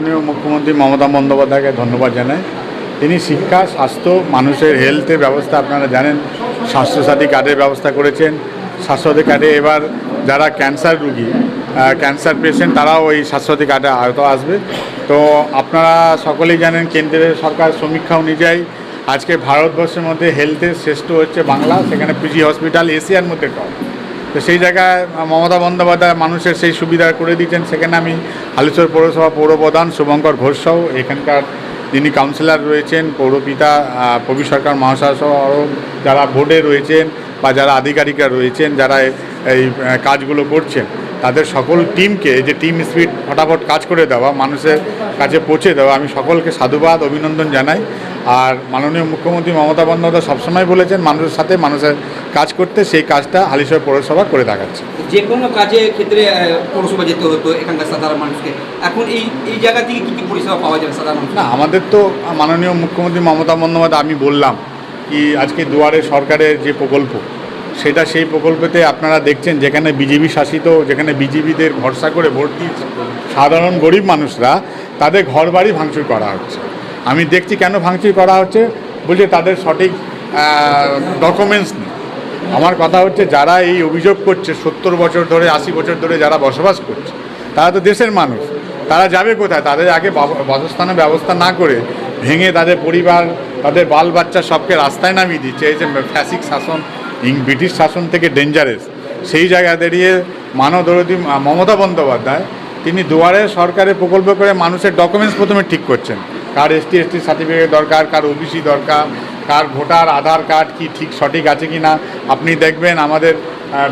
মাননীয় মুখ্যমন্ত্রী মমতা বন্দ্যোপাধ্যায়কে ধন্যবাদ জানাই। তিনি শিক্ষা, স্বাস্থ্য, মানুষের হেলথের ব্যবস্থা আপনারা জানেন, স্বাস্থ্যসাথী কার্ডের ব্যবস্থা করেছেন। স্বাস্থ্যসাথী কার্ডে এবার যারা ক্যান্সার রুগী ক্যান্সার পেশেন্ট তারাও এই স্বাস্থ্যসাথী কার্ডে আয়ত আসবে। তো আপনারা সকলেই জানেন, কেন্দ্রের সরকার সমীক্ষা অনুযায়ী আজকে ভারতবর্ষের মধ্যে হেলথের শ্রেষ্ঠ হচ্ছে বাংলা, সেখানে পিজি হসপিটাল এশিয়ার মধ্যে টপ তো সেই জায়গায় মমতা বন্দ্যোপাধ্যায় মানুষের সেই সুবিধা করে দিয়েছেন। সেখানে আমি হালিশহর পৌরসভা পৌরপ্রধান শুভঙ্কর ঘোষসহ এখানকার যিনি কাউন্সিলর রয়েছেন, পৌরপিতা প্রবীর সরকার মহাশয় সহ আরও যারা বোর্ডে রয়েছেন বা যারা আধিকারিকরা রয়েছেন, যারা এই কাজগুলো করছেন, তাদের সকল টিমকে যে টিম স্পিড ফটাফট কাজ করে দেওয়া, মানুষের কাছে পৌঁছে দেওয়া, আমি সকলকে সাধুবাদ, অভিনন্দন জানাই। আর মাননীয় মুখ্যমন্ত্রী মমতা বন্দ্যোপাধ্যায় সবসময় বলেছেন মানুষের সাথে মানুষের কাজ করতে সেই কাজটা হালিশহর পৌরসভা করে দেখাচ্ছে। যে কোনো কাজে ক্ষেত্রে পৌরসভা যেতে হতো এখানকার সাধারণ মানুষকে। এখন এই এই জায়গা থেকে কী কী পরিষেবা পাওয়া যাবে সাধারণ না আমাদের তো মাননীয় মুখ্যমন্ত্রী মমতা বন্দ্যোপাধ্যায় আমি বললাম কি আজকে দুয়ারে সরকারের যে প্রকল্প সেটা সেই প্রকল্পতে আপনারা দেখছেন যেখানে বিজেপি শাসিত যেখানে বিজেপিদের ভরসা করে ভোট দিয়েছে সাধারণ গরিব মানুষরা তাদের ঘর বাড়ি ভাঙচুর করা হচ্ছে। আমি দেখছি কেন ভাঙচুর করা হচ্ছে, বলছে তাদের সঠিক ডকুমেন্টস নেই। আমার কথা হচ্ছে যারা এই অভিযোগ করছে, সত্তর বছর ধরে, আশি বছর ধরে যারা বসবাস করছে, তারা তো দেশের মানুষ, তারা যাবে কোথায়? তাদের আগে বাসস্থানের ব্যবস্থা না করে ভেঙে তাদের পরিবার, তাদের বাল বাচ্চা সবকে রাস্তায় নামিয়ে দিচ্ছে। এই যে ফ্যাসিক শাসন, ইং, ব্রিটিশ শাসন থেকে ডেঞ্জারেস সেই জায়গা দাঁড়িয়ে মানবদরদী, মমতা বন্দ্যোপাধ্যায়, তিনি দুয়ারে সরকারের প্রকল্প করে মানুষের ডকুমেন্টস প্রথমে ঠিক করছেন। কার এসটি এসটি সার্টিফিকেট দরকার, কার ওবিসি দরকার, কার ভোটার, আধার কার্ড কি ঠিক, সঠিক আছে কি না, আপনি দেখবেন আমাদের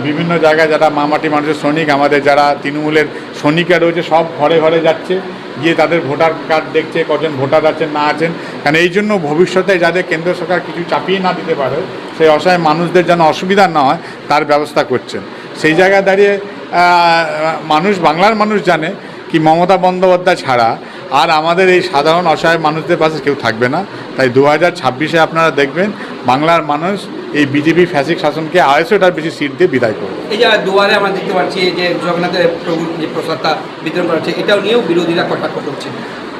বিভিন্ন জায়গায় যারা মামাটি মানুষের সৈনিক, আমাদের যারা তৃণমূলের সৈনিকরা রয়েছে, সব ঘরে ঘরে যাচ্ছে, গিয়ে তাদের ভোটার কার্ড দেখছে, কজন ভোটার আছেন, না আছেন কারণ এই জন্য ভবিষ্যতে যাদের কেন্দ্র সরকার কিছু চাপিয়ে না দিতে পারে, সেই অসহায় মানুষদের যেন অসুবিধা না হয়, তার ব্যবস্থা করছেন। সেই জায়গায় দাঁড়িয়ে মানুষ, বাংলার মানুষ জানে কি মমতা বন্দ্যোপাধ্যায় ছাড়া আর আমাদের এই সাধারণ অসহায় মানুষদের পাশে কেউ থাকবে না। তাই দু হাজার ছাব্বিশে আপনারা দেখবেন বাংলার মানুষ এই বিজেপি ফ্যাসিক শাসনকে আড়াইশোটার বেশি সিট দিয়ে বিদায় করবে। এই যে দুয়ারে আমরা দেখতে পাচ্ছি যে জগন্নাথের প্রভুর যে প্রসাদটা বিতরণ করা হচ্ছে এটাও নিয়েও বিরোধীরা কটাক্ষ করছে।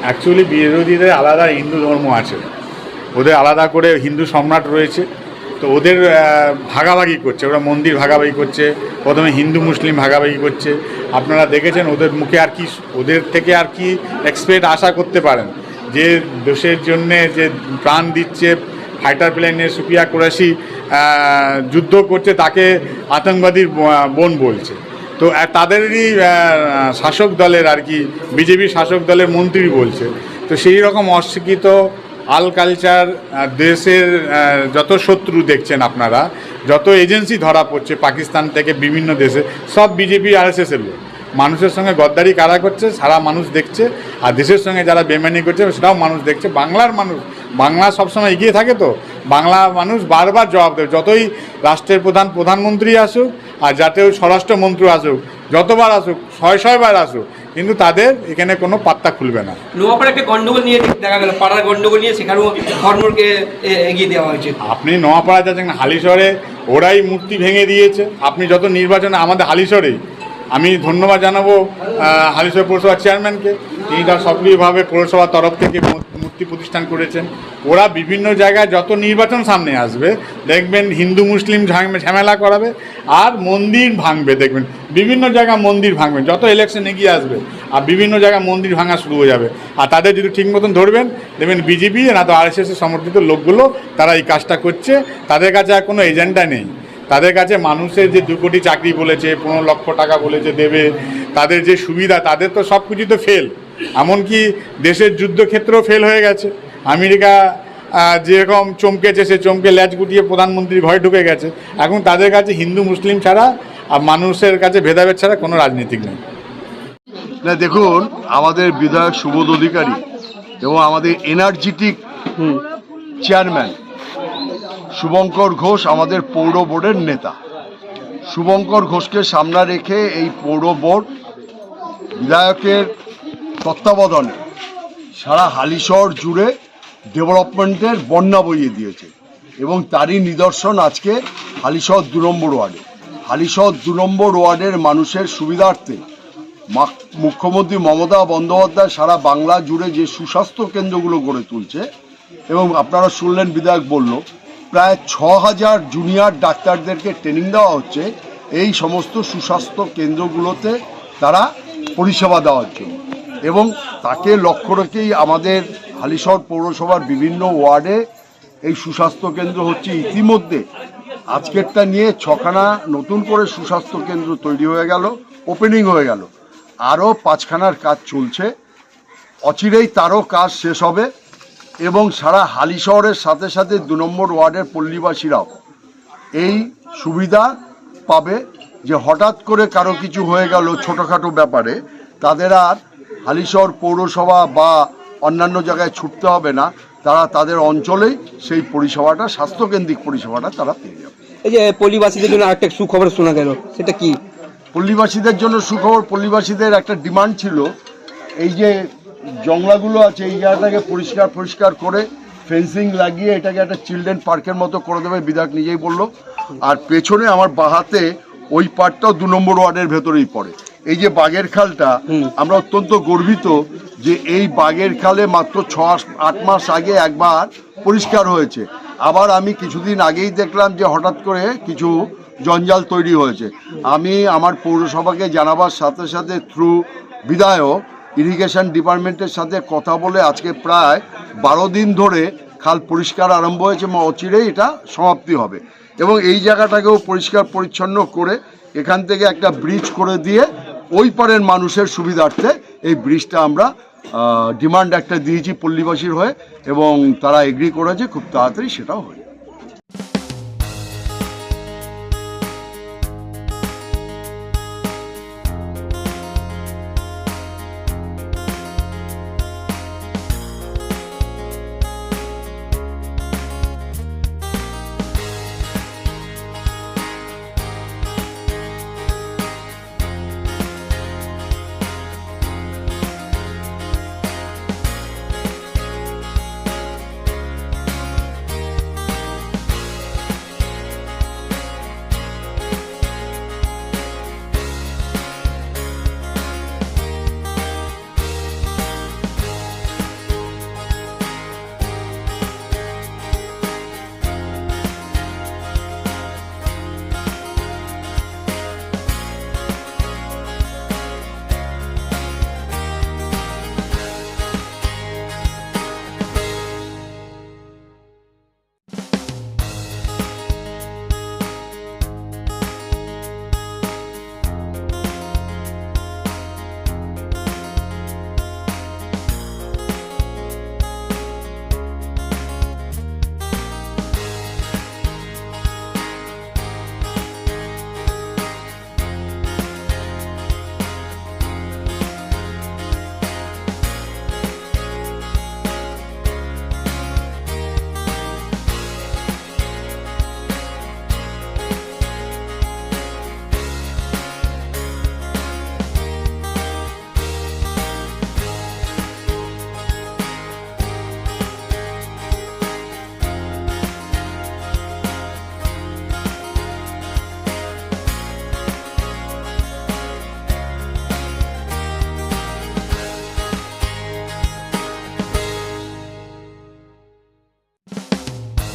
অ্যাকচুয়ালি বিরোধীদের আলাদা হিন্দু ধর্ম আছে। ওদের আলাদা করে হিন্দু সম্রাট রয়েছে। তো ওদের ভাগাভাগি করছে। ওরা মন্দির ভাগাভাগি করছে, প্রথমে হিন্দু, মুসলিম ভাগাভাগি করছে। আপনারা দেখেছেন ওদের মুখে আর কি, ওদের থেকে আর কি এক্সপেক্ট আশা করতে পারেন? যে দেশের জন্যে যে প্রাণ দিচ্ছে ফাইটার প্লেনে সুপিয়া কুরাশি যুদ্ধ করছে, তাকে আতঙ্কবাদীর বোন বলছে। তো তাদেরই শাসক দলের আর কি, বিজেপি শাসক দলের মন্ত্রী বলছে। তো সেই রকম অশিক্ষিত আল কালচার দেশের যত শত্রু দেখছেন আপনারা, যত এজেন্সি ধরা পড়ছে পাকিস্তান থেকে বিভিন্ন দেশে, সব বিজেপি আর এস এসের লোক। মানুষের সঙ্গে গদ্দারি কারা করছে, সারা মানুষ দেখছে, আর দেশের সঙ্গে যারা বেমানি করছে, সেটাও মানুষ দেখছে। বাংলার মানুষ, বাংলা সবসময় এগিয়ে থাকে তো? বাংলা মানুষ বারবার জবাব দেবে, যতই রাষ্ট্রের প্রধান প্রধানমন্ত্রী আসুক, আর যাতেও স্বরাষ্ট্রমন্ত্রী আসুক, যতবার আসুক ছয় ছয়বার আসুক কিন্তু তাদের এখানে কোনো পাত্তা খুলবে না। নোয়াপাড়া একটা গন্ডগোল নিয়ে দেখা গেল পাড়ার গন্ডগোল নিয়ে সেখানেও ধর্মকে এগিয়ে দেওয়া হয়েছে। আপনি নোয়াপাড়া যাচ্ছেন হালিশহরে ওরাই মূর্তি ভেঙে দিয়েছে। আপনি যত নির্বাচনে আমাদের হালিশহরেই। আমি ধন্যবাদ জানাব হালিশহর পৌরসভার চেয়ারম্যানকে তিনি তার সক্রিয়ভাবে পৌরসভার তরফ থেকে মূর্তি প্রতিষ্ঠান করেছেন। ওরা বিভিন্ন জায়গায় যত নির্বাচন সামনে আসবে, দেখবেন হিন্দু, মুসলিম ঝাম- ঝামেলা করাবে, আর মন্দির ভাঙবে, দেখবেন। বিভিন্ন জায়গায় মন্দির ভাঙবে, যত ইলেকশন এগিয়ে আসবে, আর বিভিন্ন জায়গায় মন্দির ভাঙা শুরু হয়ে যাবে। আর তাদের যদি ঠিক মতন ধরবেন, দেখবেন বিজেপি না তো আরএসএস সমর্থিত লোকগুলো, তারা এই কাজটা করছে। তাদের কাছে আর কোনো এজেন্ডা নেই। তাদের কাছে মানুষের যে দু কোটি চাকরি বলেছে, পনেরো লক্ষ টাকা বলেছে দেবে, তাদের যে সুবিধা, তাদের তো সব কিছু তো ফেল এমনকি দেশের যুদ্ধক্ষেত্রেও ফেল হয়ে গেছে। আমেরিকা যেরকম চমকেছে সে চমকে ল্যাচ গুটিয়ে প্রধানমন্ত্রী ঘরে ঢুকে গেছে। এখন তাদের কাছে হিন্দু মুসলিম ছাড়া আর মানুষের কাছে ভেদাভেদ ছাড়া কোনো রাজনীতিক নেই। না দেখুন আমাদের বিধায়ক সুবোধ অধিকারী এবং আমাদের এনার্জেটিক চেয়ারম্যান শুভঙ্কর ঘোষ আমাদের পৌর বোর্ডের নেতা। শুভঙ্কর ঘোষকে সামনে রেখে এই পৌর বোর্ড বিধায়কের তত্ত্বাবধানে সারা হালিশহর জুড়ে ডেভেলপমেন্টের বন্যা বইয়ে দিয়েছে এবং তারই নিদর্শন আজকে হালিশহর দু নম্বর ওয়ার্ডে। হালিশহর দু নম্বর ওয়ার্ডের মানুষের সুবিধার্থে মুখ্যমন্ত্রী মমতা বন্দ্যোপাধ্যায় সারা বাংলা জুড়ে যে সুস্বাস্থ্য কেন্দ্রগুলো গড়ে তুলছে এবং আপনারা শুনলেন বিধায়ক বলল, প্রায় ছ হাজার জুনিয়র ডাক্তারদেরকে ট্রেনিং দেওয়া হচ্ছে এই সমস্ত সুস্বাস্থ্য কেন্দ্রগুলোতে তারা পরিষেবা দেওয়ার জন্য। এবং তাকে লক্ষ্য রেখেই আমাদের হালিশহর পৌরসভার বিভিন্ন ওয়ার্ডে এই সুস্বাস্থ্য কেন্দ্র হচ্ছে ইতিমধ্যে। আজকেরটা নিয়ে ছখানা নতুন করে সুস্বাস্থ্য কেন্দ্র তৈরি হয়ে গেল ওপেনিং হয়ে গেল। আরও পাঁচখানার কাজ চলছে। অচিরেই তারও কাজ শেষ হবে এবং সারা হালি শহরের সাথে সাথে দু নম্বর ওয়ার্ডের পল্লীবাসীরাও এই সুবিধা পাবে যে হঠাৎ করে কারও কিছু হয়ে গেল ছোটোখাটো ব্যাপারে, তাদের আর হালিশহর পৌরসভা বা অন্যান্য জায়গায় ছুটতে হবে না তারা তাদের অঞ্চলেই সেই পরিষেবাটা স্বাস্থ্যকেন্দ্রিক পরিষেবাটা তারা পেয়ে যাবে। এই যে পল্লীবাসীদের জন্য আরেকটা সুখবর শোনা গেল সেটা কি? পল্লীবাসীদের জন্য সুখবর পল্লীবাসীদের একটা ডিমান্ড ছিল এই যে জংলাগুলো আছে এই জায়গাটাকে পরিষ্কার পরিষ্কার করে ফেন্সিং লাগিয়ে এটাকে একটা চিলড্রেন পার্কের মতো করে দেবে বিধায়ক নিজেই বলল। আর পেছনে আমার বাহাতে ওই পার্কটাও দু নম্বর ওয়ার্ডের ভেতরেই পড়ে। এই যে বাগের খালটা আমরা অত্যন্ত গর্বিত যে এই বাগের খালে মাত্র ছ, আট মাস আগে একবার পরিষ্কার হয়েছে। আবার আমি কিছুদিন আগেই দেখলাম যে হঠাৎ করে কিছু জঞ্জাল তৈরি হয়েছে। আমি আমার পৌরসভাকে জানাবার সাথে সাথে থ্রু বিধায়ক ইরিগেশন ডিপার্টমেন্টের সাথে কথা বলে আজকে প্রায় বারো দিন ধরে খাল পরিষ্কার আরম্ভ হয়েছে এবং অচিরেই এটা সমাপ্তি হবে। এবং এই জায়গাটাকেও পরিষ্কার পরিচ্ছন্ন করে এখান থেকে একটা ব্রিজ করে দিয়ে ওই পারের মানুষের সুবিধার্থে এই ব্রিজটা আমরা ডিমান্ড একটা দিয়েছি পল্লীবাসীর হয়ে এবং তারা এগ্রি করেছে খুব তাড়াতাড়ি সেটাও হয়ে যাবে।